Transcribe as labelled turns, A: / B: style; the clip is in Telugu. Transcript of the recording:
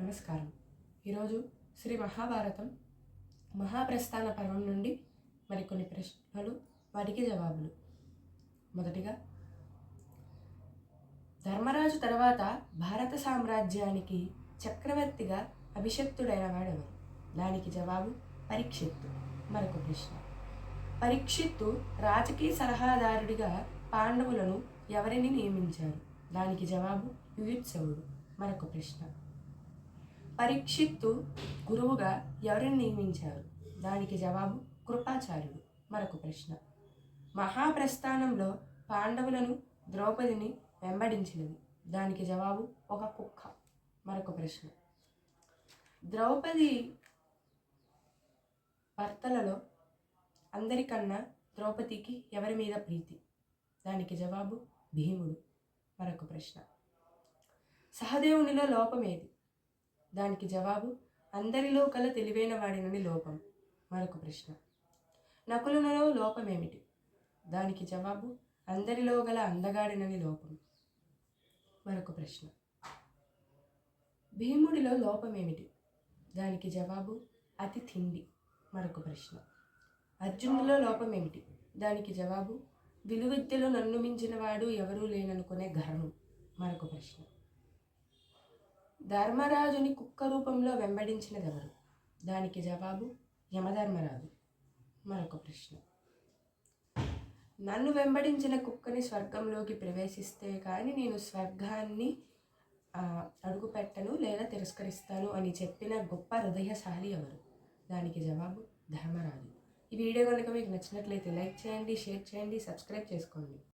A: నమస్కారం. ఈరోజు శ్రీ మహాభారతం మహాప్రస్థాన పర్వం నుండి మరికొన్ని ప్రశ్నలు వాటికి జవాబులు. మొదటిగా ధర్మరాజు తర్వాత భారత సామ్రాజ్యానికి చక్రవర్తిగా అభిషక్తుడైన వాడెవరు? దానికి జవాబు పరీక్షిత్తు. మరొక ప్రశ్న పరీక్షిత్తు రాజకీయ సలహాదారుడిగా పాండవులను ఎవరిని నియమించారు? దానికి జవాబు యుయుత్సవుడు మరొక ప్రశ్న పరీక్షిత్తు గురువుగా ఎవరిని నియమించారు? దానికి జవాబు కృపాచార్యుడు. మరొక ప్రశ్న. మహాప్రస్థానంలో పాండవులను ద్రౌపదిని వెంబడించినది. దానికి జవాబు ఒక కుక్క. మరొక ప్రశ్న. ద్రౌపది భర్తలలో అందరికన్నా ద్రౌపదికి ఎవరి మీద ప్రీతి? దానికి జవాబు భీముడు. మరొక ప్రశ్న. సహదేవునిలో లోపం ఏది దానికి జవాబు అందరిలో కల తెలివైన వాడినని లోపం. మరొక ప్రశ్న. నకులునలో లోపమేమిటి? దానికి జవాబు అందరిలో గల అందగాడినని లోపం. మరొక ప్రశ్న. భీముడిలో లోపమేమిటి? దానికి జవాబు అతి తిండి. మరొక ప్రశ్న. అర్జునుడిలో లోపం ఏమిటి దానికి జవాబు విలువిద్యలో నన్ను మించిన వాడు ఎవరూ లేననుకునే గర్వం మరొక ప్రశ్న. ధర్మరాజుని కుక్క రూపంలో వెంబడించినదెవరు? దానికి జవాబు యమధర్మరాజు. మరొక ప్రశ్న. నన్ను వెంబడించిన కుక్కని స్వర్గంలోకి ప్రవేశిస్తే కానీ నేను స్వర్గాన్ని అడుగుపెట్టను లేదా తిరస్కరిస్తాను అని చెప్పిన గొప్ప హృదయశాలి ఎవరు? దానికి జవాబు ధర్మరాజు. ఈ వీడియో కనుక మీకు నచ్చినట్లయితే లైక్ చేయండి షేర్ చేయండి సబ్స్క్రైబ్ చేసుకోండి.